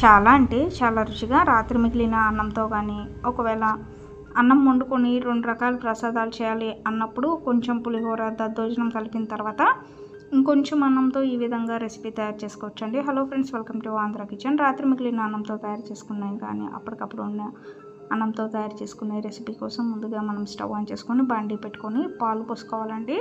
చాలా అంటే చాలా రుచిగా రాత్రి మిగిలిన అన్నంతో కానీ ఒకవేళ అన్నం వండుకొని రెండు రకాల ప్రసాదాలు చేయాలి అన్నప్పుడు కొంచెం పులిహోర దద్దోజనం కలిపిన తర్వాత ఇంకొంచెం అన్నంతో ఈ విధంగా రెసిపీ తయారు చేసుకోవచ్చు అండి hello friends welcome to Andhra kitchen. రాత్రి మిగిలిన అన్నంతో తయారు చేసుకున్నాయి కానీ అప్పటికప్పుడు ఉన్న అన్నంతో తయారు చేసుకునే రెసిపీ కోసం ముందుగా మనం స్టవ్ ఆన్ చేసుకొని బండి పెట్టుకొని పాలు పోసుకోవాలండి.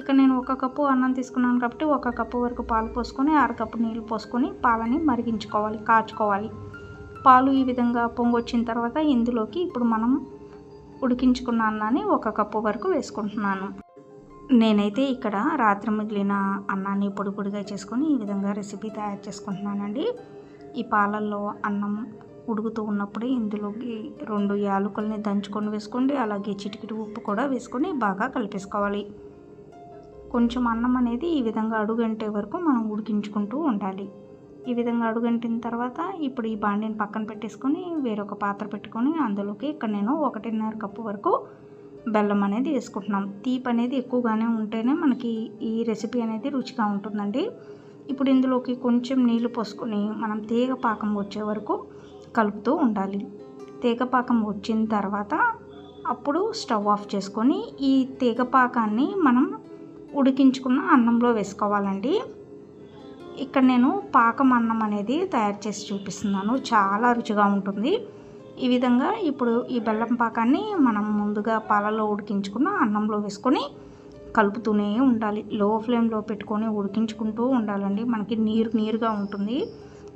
ఇక నేను ఒక కప్పు అన్నం తీసుకున్నాను కాబట్టి ఒక కప్పు వరకు పాలు పోసుకొని అరకప్పు నీళ్ళు పోసుకొని పాలని మరిగించుకోవాలి కాచుకోవాలి. పాలు ఈ విధంగా పొంగొచ్చిన తర్వాత ఇందులోకి ఇప్పుడు మనం ఉడికించుకున్న అన్నాన్ని ఒక కప్పు వరకు వేసుకుంటున్నాను. నేనైతే ఇక్కడ రాత్రి మిగిలిన అన్నాన్ని పొడి పొడిగా చేసుకొని ఈ విధంగా రెసిపీ తయారు చేసుకుంటున్నానండి. ఈ పాలల్లో అన్నం ఉడుకుతూ ఉన్నప్పుడే ఇందులోకి రెండు యాలకుల్ని దంచుకొని వేసుకోండి అలాగే చిటికిటి ఉప్పు కూడా వేసుకొని బాగా కలిపేసుకోవాలి. కొంచెం అన్నం అనేది ఈ విధంగా అడుగంటే వరకు మనం ఉడికించుకుంటూ ఉండాలి. ఈ విధంగా అడుగంటిన తర్వాత ఇప్పుడు ఈ బాండిని పక్కన పెట్టేసుకొని వేరొక పాత్ర పెట్టుకొని అందులోకి ఇక్కడ నేను ఒకటిన్నర కప్పు వరకు బెల్లం అనేది వేసుకుంటున్నాం. తీపి అనేది ఎక్కువగానే ఉంటేనే మనకి ఈ రెసిపీ అనేది రుచిగా ఉంటుందండి. ఇప్పుడు ఇందులోకి కొంచెం నీళ్ళు పోసుకొని మనం తీగ పాకం వచ్చే వరకు కలుపుతూ ఉండాలి. తీగ పాకం వచ్చిన తర్వాత అప్పుడు స్టవ్ ఆఫ్ చేసుకొని ఈ తీగ పాకాన్ని మనం ఉడికించుకున్న అన్నంలో వేసుకోవాలండి. ఇక్కడ నేను పాకం అన్నం అనేది తయారు చేసి చూపిస్తున్నాను. చాలా రుచిగా ఉంటుంది. ఈ విధంగా ఇప్పుడు ఈ బెల్లం పాకాన్ని మనం ముందుగా పాలలో ఉడికించుకున్న అన్నంలో వేసుకొని కలుపుతూనే ఉండాలి. లో ఫ్లేమ్లో పెట్టుకొని ఉడికించుకుంటూ ఉండాలండి. మనకి నీరు నీరుగా ఉంటుంది.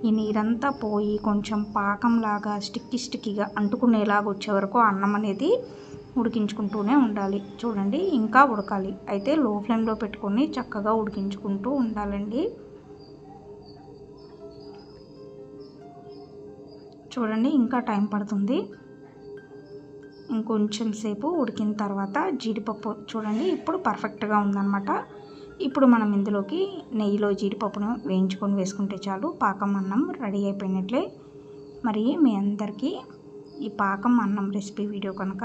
ఈ నీరంతా పోయి కొంచెం పాకంలాగా స్టిక్కి స్టిక్కిగా అంటుకునేలాగా వచ్చే వరకు అన్నం అనేది ఉడికించుకుంటూనే ఉండాలి. చూడండి ఇంకా ఉడకాలి. అయితే లో ఫ్లేమ్లో పెట్టుకొని చక్కగా ఉడికించుకుంటూ ఉండాలండి. చూడండి ఇంకా టైం పడుతుంది. ఇంకొంచెం సేపు ఉడికిన తర్వాత జీడిపప్పు. చూడండి ఇప్పుడు పర్ఫెక్ట్గా ఉందన్నమాట. ఇప్పుడు మనం ఇందులోకి నెయ్యిలో జీడిపప్పును వేయించుకొని వేసుకుంటే చాలు. పాకం అన్నం రెడీ అయిపోయినట్లే. మరి మీ అందరికీ ఈ పాకం అన్నం రెసిపీ వీడియో కనుక